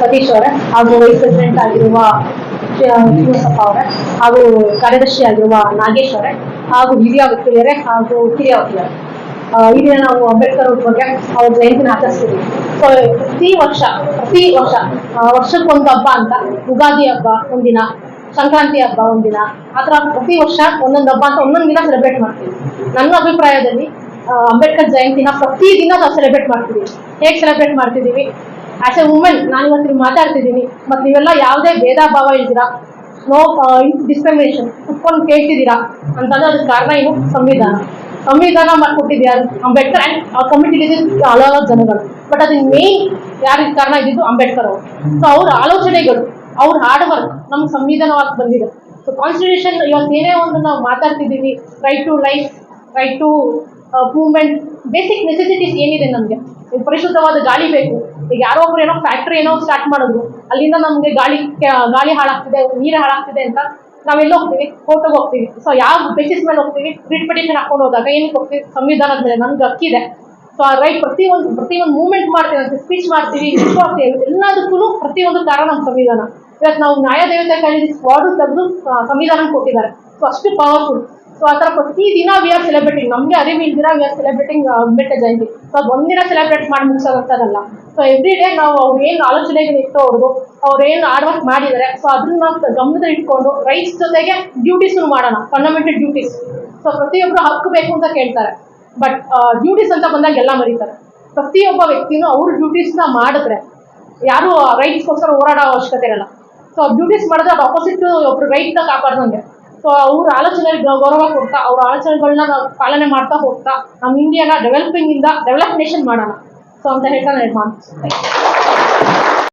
ಸತೀಶ್ ಅವರ, ಹಾಗೂ vice president ಆಗಿರುವ ಶಿವಸಪ್ಪ ಅವರ, ಹಾಗೂ ಕಾರ್ಯದರ್ಶಿ ಆಗಿರುವ ನಾಗೇಶ್ ಅವರೇ, ಹಾಗೂ ಹಿರಿಯ ವಕೀಲರೇ, ಹಾಗೂ ಕಿರಿಯ ವಕೀಲರೇ. ಈ ದಿನ ನಾವು ಅಂಬೇಡ್ಕರ್ ಅವ್ರ ಬಗ್ಗೆ ಅವ್ರ ಜಯಂತಿನ ಆಚರಿಸ್ತೀವಿ. ಸೊ ಪ್ರತಿ ವರ್ಷ ಪ್ರತಿ ವರ್ಷ ವರ್ಷಕ್ಕೊಂದು ಹಬ್ಬ ಅಂತ ಯುಗಾದಿ ಹಬ್ಬ ಒಂದಿನ, ಸಂಕ್ರಾಂತಿ ಹಬ್ಬ ಒಂದಿನ, ಆ ಥರ ಪ್ರತಿ ವರ್ಷ ಒಂದೊಂದು ಹಬ್ಬ ಅಂತ ಒಂದೊಂದು ದಿನ ಸೆಲೆಬ್ರೇಟ್ ಮಾಡ್ತೀವಿ. ನನ್ನ ಅಭಿಪ್ರಾಯದಲ್ಲಿ ಅಂಬೇಡ್ಕರ್ ಜಯಂತಿನ ಪ್ರತಿ ದಿನ ನಾವು ಸೆಲೆಬ್ರೇಟ್ ಮಾಡ್ತೀವಿ. ಹೇಗೆ ಸೆಲೆಬ್ರೇಟ್ ಮಾಡ್ತಿದ್ದೀವಿ? ಆಸ್ ಎ ವುಮೆನ್ ನಾನು ಇವತ್ತು ಮಾತಾಡ್ತಿದ್ದೀನಿ. ಮತ್ತು ನೀವೆಲ್ಲ ಯಾವುದೇ ಭೇದ ಭಾವ ಇದ್ದೀರಾ ನೋ ಡಿಸ್ಕ್ರಿಮಿನೇಷನ್ ಕುತ್ಕೊಂಡು ಕೇಳ್ತಿದ್ದೀರಾ? ಅಂತಂದ್ರೆ ಅದಕ್ಕೆ ಕಾರಣ ಏನು? ಸಂವಿಧಾನ. ಸಂವಿಧಾನ ಮಾಡ್ಕೊಟ್ಟಿದ್ಯಾರು ಅಂಬೇಡ್ಕರ್ ಆ್ಯಂಡ್ ಆ ಕಮಿಟಿ ಹಲವಾರು ಜನಗಳು. ಬಟ್ ಅದಕ್ಕೆ ಮೇನ್ ಯಾರಿಗೆ ಕಾರಣ ಇದ್ದಿದ್ದು ಅಂಬೇಡ್ಕರ್ ಅವರು. ಸೊ ಅವ್ರ ಆಲೋಚನೆಗಳು, ಅವ್ರ ಹಾರ್ಡ್ ವರ್ಕ್ ನಮ್ಗೆ ಸಂವಿಧಾನವಾಗಿ ಬಂದಿದೆ. ಸೊ ಕಾನ್ಸ್ಟಿಟ್ಯೂಷನ್ ಇವತ್ತು ಏನೇ ಒಂದು ನಾವು ಮಾತಾಡ್ತಿದ್ದೀವಿ. Right to life right to movement basic necessities ಏನಿದೆ ನಮಗೆ? ಪರಿಶುದ್ಧವಾದ ಗಾಳಿ ಬೇಕು. ಈಗ ಯಾರೋ ಒಬ್ರು ಏನೋ ಫ್ಯಾಕ್ಟ್ರಿ ಏನೋ ಸ್ಟಾರ್ಟ್ ಮಾಡಿದ್ರು. ಅಲ್ಲಿಂದ ನಮಗೆ ಗಾಳಿ ಗಾಳಿ ಹಾಳಾಗ್ತಿದೆ, ನೀರು ಹಾಳಾಗ್ತಿದೆ ಅಂತ ನಾವೆಲ್ಲ ಹೋಗ್ತೀವಿ? ಕೋರ್ಟಿಗೆ ಹೋಗ್ತೀವಿ. ಸೊ ಯಾವ ಬೇಸಿಸ್ ಮೇಲೆ ಹೋಗ್ತೀವಿ? ರಿಟ್ ಪಿಟಿಷನ್ ಹಾಕೊಂಡು ಹೋದಾಗ ಏನಕ್ಕೆ ಹೋಗ್ತೀವಿ? ಸಂವಿಧಾನದ ಮೇಲೆ. ನಮ್ಗೆ ಹಕ್ಕಿದೆ. ಸೊ ಆ ರೈಟ್ ಪ್ರತಿಯೊಂದು ಪ್ರತಿಯೊಂದು ಮೂವ್ಮೆಂಟ್ ಮಾಡ್ತೀವಿ, ಅಂತ ಸ್ಪೀಚ್ ಮಾಡ್ತೀವಿ ಮಾಡ್ತೀವಿ ಎಲ್ಲದಕ್ಕೂ ಪ್ರತಿಯೊಂದು ಕಾರಣ ನಮ್ಮ ಸಂವಿಧಾನ. ಇವತ್ತು ನಾವು ನ್ಯಾಯ ದೇವತೆ ಕೈಲಿ ಸ್ವಾಡು ತೆಗೆದು ಸಂವಿಧಾನ ಕೊಟ್ಟಿದ್ದಾರೆ. ಸೊ ಅಷ್ಟು ಪವರ್ಫುಲ್ ಸೊ ಆ ಥರ ಪ್ರತಿ ದಿನ ವಿ ಆರ್ ಸೆಲೆಬ್ರೇಟಿಂಗ್ ನಮಗೆ ಅರಿವು ಇಲ್ದಿರ we are celebrating Ambedkar Jayanti. So ಅದು ಒಂದಿನ ಸೆಲೆಬ್ರೇಟ್ ಮಾಡಿ ಮುಗಿಸೋದಂಥದ್ದಲ್ಲ ಸೊ ಎವ್ರಿ ಡೇ ನಾವು ಅವ್ರು ಏನು ಇತ್ತು ಅವ್ರದ್ದು ಅವ್ರು ಏನು ಹಾರ್ಡ್ ವರ್ಕ್ ಮಾಡಿದ್ದಾರೆ ಸೊ ಅದನ್ನ ನಾವು ಗಮನದಲ್ಲಿ ಇಟ್ಕೊಂಡು ರೈಟ್ಸ್ ಜೊತೆಗೆ ಡ್ಯೂಟೀಸ್ ಮಾಡೋಣ ಫಂಡಮೆಂಟಲ್ ಡ್ಯೂಟೀಸ್ ಸೊ ಪ್ರತಿಯೊಬ್ಬರು ಹಕ್ಕು ಬೇಕು ಅಂತ ಕೇಳ್ತಾರೆ. ಬಟ್ ಡ್ಯೂಟೀಸ್ ಅಂತ ಬಂದಾಗ ಎಲ್ಲ ಮರೀತಾರೆ. ಪ್ರತಿಯೊಬ್ಬ ವ್ಯಕ್ತಿನೂ ಅವ್ರ ಡ್ಯೂಟೀಸ್ನ ಮಾಡಿದ್ರೆ ಯಾರು ರೈಟ್ಸ್ಗೋಸ್ಕರ ಹೋರಾಡೋ ಅವಶ್ಯಕತೆ ಇರಲ್ಲ. ಸೊ ಡ್ಯೂಟೀಸ್ ಮಾಡಿದ್ರೆ ಅದು ಅಪೋಸಿಟ್ ಒಬ್ರು ರೈಟ್ನ ಕಾಪಾಡ್ದಂಗೆ. ಸೊ ಅವ್ರ ಆಲೋಚನೆಗೆ ಗೌರವ ಕೊಡ್ತಾ, ಅವ್ರ ಆಲೋಚನೆಗಳನ್ನ ನಾವು ಪಾಲನೆ ಮಾಡ್ತಾ ಹೋಗ್ತಾ ನಮ್ಮ ಇಂಡಿಯಾನ ಡೆವಲಪಿಂಗ್ ಇಂದ ಡೆವಲಪ್ ನೇಷನ್ ಮಾಡೋಣ. ಸೊ ಅಂತ ಹೇಳ್ತಾ ನಾನು ಮಾಡ್ತೀನಿ.